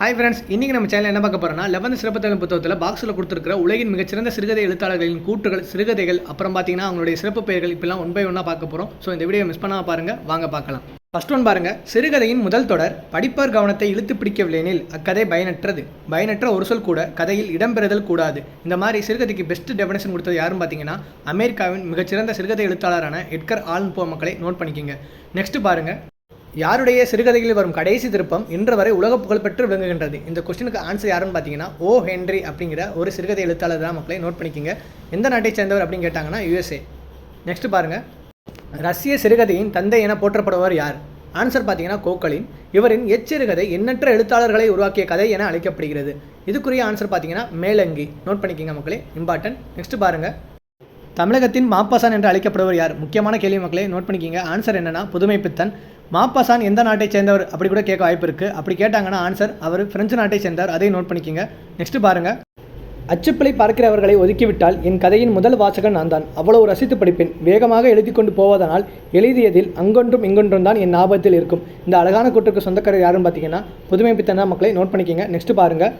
Hi friends இன்றைக்கி நம்ம channel என்ன பார்க்க போகிறோம்னா லெவன்த் சிறப்பு புத்தகத்தில் பாக்ஸில் கொடுத்துருக்கிற உலகின் மிகச்சிறந்த சிறுகதை எழுத்தாளர்களின் கூற்றுகள் சிறுகதைகள் அப்புறம் பார்த்தீங்கன்னா அவங்களுடைய சிறப்பு பெயர்கள் இப்பெல்லாம் ஒன் பை ஒன்னாக பார்க்க போகிறோம் ஸோ இந்த வீடியோ மிஸ் பண்ணாமல் பாருங்கள் வாங்க பார்க்கலாம். ஃபர்ஸ்ட் ஒன் பாருங்கள் சிறுகதையின் முதல் தொடர் படிப்பார் கவனத்தை இழுத்து பிடிக்கவில்லையெனில் அக்கதை பயனற்றது. பயனற்ற ஒரு சொல் கூட கதையில் இடம்பெறுதல் கூடாது. இந்த மாதிரி சிறுகதைக்கு பெஸ்ட் டெஃபினேஷன் கொடுத்தது யாருன்னு பார்த்தீங்கன்னா அமெரிக்காவின் மிகச்சிறந்த சிறுகதை எழுத்தாளரான எட்கர் ஆல்ன் போ மக்களை நோட் பண்ணிக்கோங்க. நெக்ஸ்ட் பாருங்கள் யாருடைய சிறுகதைகளில் வரும் கடைசி திருப்பம் இன்று வரை உலக புகழ்பெற்று விளங்குகின்றது. இந்த கொஸ்டினுக்கு ஆன்சர் யாருன்னு பார்த்தீங்கன்னா ஓ ஹென்ரி அப்படிங்கிற ஒரு சிறுகதை எழுத்தாளர் தான் மக்களை நோட் பண்ணிக்கிங்க. எந்த நாட்டை சேர்ந்தவர் அப்படின்னு கேட்டாங்கன்னா யுஎஸ்ஏ நெக்ஸ்ட் பாருங்க. ரஷ்ய சிறுகதையின் தந்தை என போற்றப்படுபவர் யார்? ஆன்சர் பார்த்தீங்கன்னா கோக்கலின் இவரின் எச்சிறுகதை எண்ணற்ற எழுத்தாளர்களை உருவாக்கிய கதை என அழைக்கப்படுகிறது. இதுக்குரிய ஆன்சர் பார்த்தீங்கன்னா மேலங்கி. நோட் பண்ணிக்கிங்க மக்களே. இம்பார்ட்டன்ட் நெக்ஸ்ட் பாருங்கள் தமிழகத்தின் மாப்பசான் என்று அழைக்கப்படுவர் யார்? முக்கியமான கேள்வி மக்களை நோட் பண்ணிக்கிங்க. ஆன்சர் என்னன்னா புதுமை பித்தன். மாப்பாசான் எந்த நாட்டை சேர்ந்தவர்? அப்படி கூட கேட்க வாய்ப்பு இருக்குது அப்படி கேட்டாங்கன்னா ஆன்சர் அவர் பிரெஞ்சு நாட்டை சேர்ந்தார். அதையும் நோட் பண்ணிக்கிங்க. நெக்ஸ்ட்டு பாருங்கள் அச்சுப்பிழை பார்க்கிறவர்களை ஒதுக்கிவிட்டால் என் கதையின் முதல் வாசகன் நான் தான். அவ்வளவு ரசித்து படிப்பேன். வேகமாக எழுதி கொண்டு போவதனால் எழுதியதில் அங்கொன்றும் இங்கொன்றும் தான் என் ஞாபகத்தில் இருக்கும். இந்த அழகான கூட்டுக்கு சொந்தக்காரர் யாருன்னு பார்த்தீங்கன்னா புதுமை பித்தனா மக்களை நோட் பண்ணிக்கிங்க. நெக்ஸ்ட் பாருங்கள்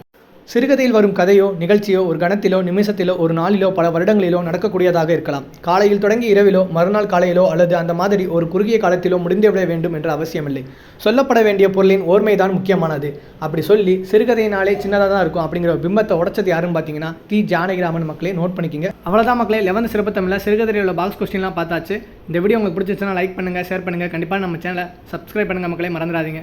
சிறுகதையில் வரும் கதையோ நிகழ்ச்சியோ ஒரு கணத்திலோ நிமிஷத்திலோ ஒரு நாளிலோ பல வருடங்களிலோ நடக்கக்கூடியதாக இருக்கலாம். காலையில் தொடங்கி இரவிலோ மறுநாள் காலையிலோ அல்லது அந்த மாதிரி ஒரு குறுகிய காலத்திலோ முடிந்துவிட வேண்டும் என்ற அவசியமில்லை. சொல்லப்பட வேண்டிய பொருளின் ஓர்மைதான் முக்கியமானது. அப்படி சொல்லி சிறுகதையினாலே சின்னதாக தான் இருக்கும் அப்படிங்கிற ஒரு பிம்பத்தை உடச்சது யாருன்னு பார்த்தீங்கன்னா தி ஜானகிராமன் மக்களே நோட் பண்ணிக்கிங்க. அவ்வளோதான் மக்களே லெவன்த் சிறப்பு தமிழில் சிறுகதையில் உள்ள பாக்ஸ் கொஸ்டின்லாம் பார்த்தாச்சு. இந்த வீடியோ உங்களுக்கு பிடிச்சிச்சுன்னா லைக் பண்ணுங்கள் ஷேர் பண்ணுங்கள் கண்டிப்பாக நம்ம சேனலை சப்ஸ்கிரைப் பண்ணுங்கள் மக்களே மறந்துடாதீங்க.